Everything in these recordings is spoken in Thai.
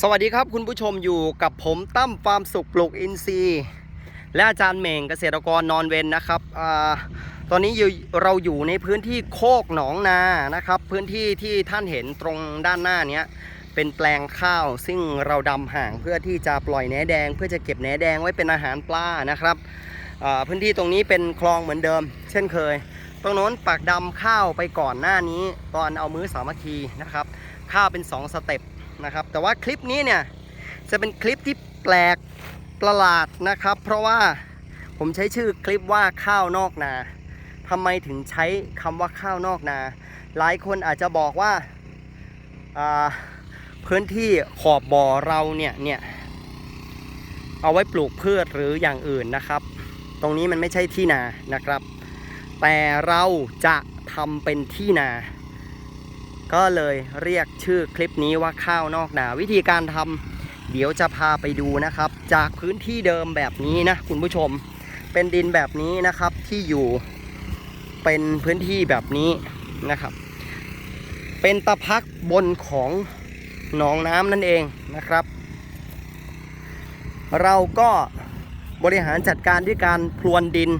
สวัสดีครับคุณผู้ชมอยู่กับผมตั้มฟาร์มสุขปลูกอินทรีย์และอาจารย์เหม่งเกษตรกรนอนเวนนะครับอตอนนี้อยู่เราอยู่ในพื้นที่โคกหนองนานะครับ พื้นที่ที่ท่านเห็นตรงด้านหน้านี้เป็นแปลงข้าว ซึ่งเราดำห่างเพื่อที่จะปล่อยแหนแดง เพื่อจะเก็บแหนแดงไว้เป็นอาหารปลานะครับพื้นที่ตรงนี้เป็นคลองเหมือนเดิม เช่นเคย ตรงโน้นปักดำข้าวไปก่อนหน้านี้ ตอนเอามือสามัคคีนะครับข้าวเป็นสองสเต็ป นะครับ แต่ว่าคลิปนี้เนี่ยจะเป็นคลิปที่แปลกประหลาดนะครับ เพราะว่าผมใช้ชื่อคลิปว่าข้าวนอกนาทำไมถึงใช้คำว่าข้าวนอกนา หลายคนอาจจะบอกว่าาพื้นที่ขอบบ่อเราเนี่ยเนี่ยเอาไว้ปลูกพืชหรืออย่างอื่นนะครับ ตรงนี้มันไม่ใช่ที่นานะครับ แต่เราจะทำเป็นที่นา ก็เลยเรียกชื่อคลิปนี้ว่าข้าวนอกนาวิธีการทำเดี๋ยวจะพาไปดูนะครับ จากพื้นที่เดิมแบบนี้นะคุณผู้ชม เป็นดินแบบนี้นะครับที่อยู่เป็นพื้นที่แบบนี้นะครับ เป็นตะพักบนของหนองน้ำนั่นเองนะครับ เราก็บริหารจัดการด้วยการพรวนดิน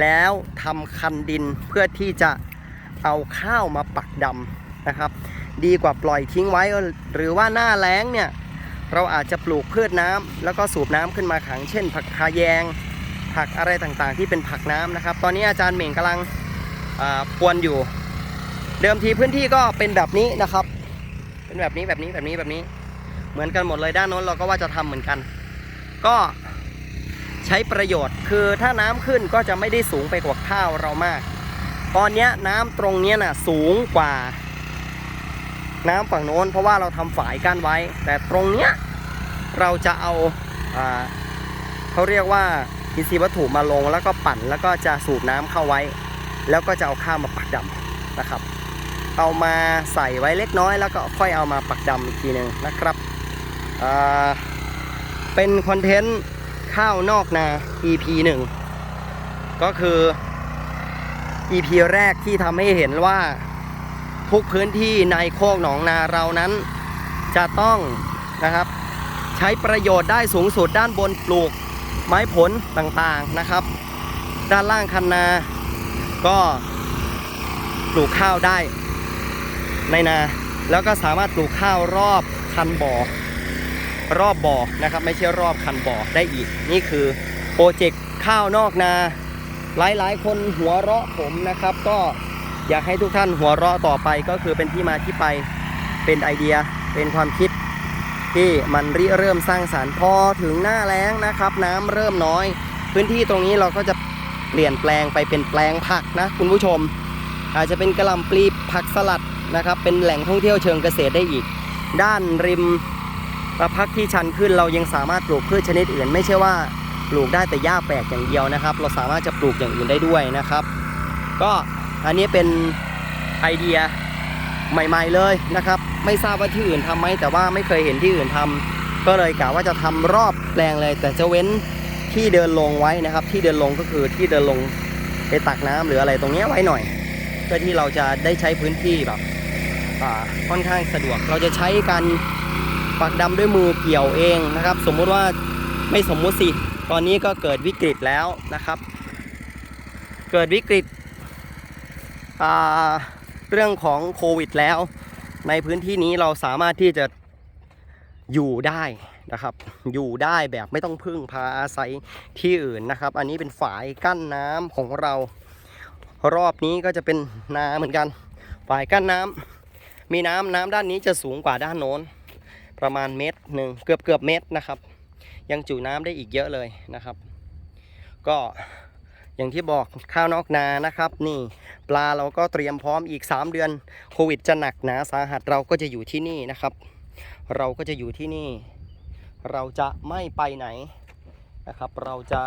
แล้วทำคันดินเพื่อที่จะเอาข้าวมาปักดำ นะครับ ดีกว่าปล่อยทิ้งไว้ หรือว่าหน้าแล้งเนี่ยเราอาจจะปลูกพืชน้ำแล้วก็สูบน้ำขึ้นมาขัง เช่น ผักคาแยง ผักอะไรต่างๆ ที่เป็นผักน้ำนะครับ ตอนนี้อาจารย์เหม่งกำลังอ่าพวนอยู่ เดิมทีพื้นที่ก็เป็นแบบนี้นะครับ เป็นแบบนี้แบบนี้แบบนี้แบบนี้ เหมือนกันหมดเลยด้านโน้นเราก็ว่าจะทำเหมือนกัน ก็ใช้ประโยชน์คือถ้าน้ำขึ้นก็จะไม่ได้สูงไปกว่าข้าวเรามาก ตอนนี้น้ำตรงนี้ยน่ะสูงกว่า น้ำฝั่งโน้น เพราะว่าเราทำฝายกั้นไว้ แต่ตรงเนี้ยเราจะเอาอาเขาเรียกว่าอินทรีย์วัตถุมาลงแล้วก็ปั่นแล้วก็จะสูบน้ำเข้าไว้ แล้วก็จะเอาข้าวมาปักดำนะครับ เอามาใส่ไว้เล็กน้อย แล้วก็ค่อยเอามาปักดำอีกทีหนึ่งนะครับเป็นคอนเทนต์ข้าวนอกนา EP 1 ก็คือ EP แรกที่ทำให้เห็นว่า ทุกพื้นที่ในโคกหนองนาเรานั้น จะต้องนะครับ ใช้ประโยชน์ได้สูงสุดด้านบนปลูกไม้ผลต่างๆนะครับ ด้านล่างคันนา ก็ปลูกข้าวได้ในนา แล้วก็สามารถปลูกข้าวรอบคันบ่อ รอบบ่อนะครับ ไม่ใช่รอบคันบ่อได้อีก นี่คือโปรเจกต์ข้าวนอกนา หลายๆ คนหัวเราะผมนะครับก็ อยากให้ทุกท่านหัวเราะต่อไปก็คือเป็นที่มาที่ไปเป็นไอเดียเป็นความคิด ที่มันริเริ่มสร้างสารรค์พอถึงหน้าแล้งนะครับ น้ำเริ่มน้อย พื้นที่ตรงนี้เราก็จะเปลี่ยนแปลงไปเป็นแปลงผักนะคุณผู้ชม อาจจะเป็นกระลำปลีผักสลัดนะครับ เป็นแหล่งท่องเที่ยวเชิงเกษตรได้อีก ด้านริมประพักที่ชันขึ้นเรายังสามารถปลูกพืชชนิดอื่น ไม่ใช่ว่าปลูกได้แต่หญ้าแปลกอย่างเดียวนะครับ เราสามารถจะปลูกอย่างอื่นได้ด้วยนะครับ ก็ อันนี้เป็นไอเดียใหม่ๆเลยนะครับ ไม่ทราบว่าที่อื่นทำไหมแต่ว่าไม่เคยเห็นที่อื่นทำก็เลยกะว่าจะทำรอบแปลงเลย แต่จะเว้นที่เดินลงไว้นะครับ ที่เดินลงก็คือที่เดินลงไปตักน้ำหรืออะไรตรงเนี้ยไว้หน่อย เพื่อที่เราจะได้ใช้พื้นที่แบบค่อนข้างสะดวก เราจะใช้การปักดำด้วยมือเกี่ยวเองนะครับ สมมุติว่าไม่สมมุติสิ ตอนนี้ก็เกิดวิกฤตแล้วนะครับ เกิดวิกฤต เรื่องของโควิดแล้ว ในพื้นที่นี้เราสามารถที่จะอยู่ได้นะครับ อยู่ได้แบบไม่ต้องพึ่งพาอาศัยที่อื่นนะครับ อันนี้เป็นฝายกั้นน้ำของเรา รอบนี้ก็จะเป็นนาเหมือนกัน ฝายกั้นน้ำมีน้ำน้ำด้านนี้จะสูงกว่าด้านโน้น ประมาณเมตรหนึ่งเกือบเกือบเมตรนะครับ ยังจุน้ำได้อีกเยอะเลยนะครับ ก็อย่างที่บอกข้าวนอกนานะครับ นี่ ปลาเราก็เตรียมพร้อมอีก 3 เดือนโควิดจะหนักหนาสาหัสเราก็จะอยู่ที่นี่นะครับ เราก็จะอยู่ที่นี่ เราจะไม่ไปไหนนะครับ เราจะ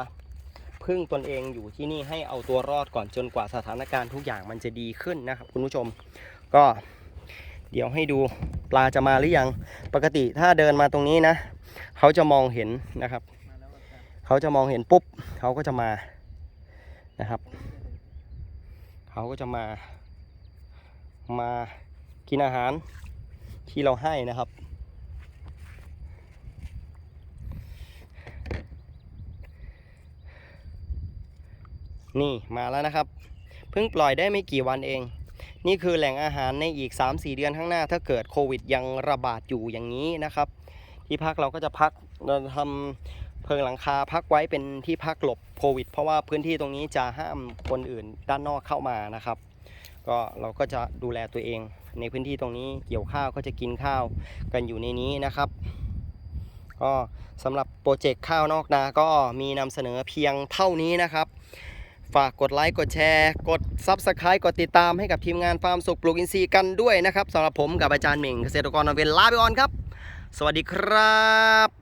พึ่งตนเองอยู่ที่นี่ให้เอาตัวรอดก่อนจนกว่าสถานการณ์ทุกอย่างมันจะดีขึ้นนะครับ คุณผู้ชมก็เดี๋ยวให้ดูปลาจะมาหรือยัง ปกติถ้าเดินมาตรงนี้นะ เขาจะมองเห็นนะครับ เขาจะมองเห็นปุ๊บ เขาก็จะมานะครับ เขาก็จะมา มากินอาหารที่เราให้นะครับ นี่มาแล้วนะครับ เพิ่งปล่อยได้ไม่กี่วันเอง นี่คือแหล่งอาหารในอีก 3-4 เดือนข้างหน้า ถ้าเกิดโควิดยังระบาดอยู่อย่างนี้นะครับ ที่พักเราก็จะพักเราทำ เพิงหลังคาพักไว้เป็นที่พักหลบโควิด เพราะว่าพื้นที่ตรงนี้จะห้ามคนอื่นด้านนอกเข้ามานะครับ ก็เราก็จะดูแลตัวเอง ในพื้นที่ตรงนี้เกี่ยวข้าวก็จะกินข้าวกันอยู่ในนี้นะครับ ก็สำหรับโปรเจกต์ข้าวนอกนา ก็มีนำเสนอเพียงเท่านี้นะครับ ฝากกดไลค์กดแชร์ กด Subscribe กดติดตามให้กับทีมงานฟาร์มสุขปลูกอินทรีย์กันด้วยนะครับสำหรับผมกับอาจารย์เหม่งเกษตรกรนเวนลาไปก่อนครับ สวัสดีครับ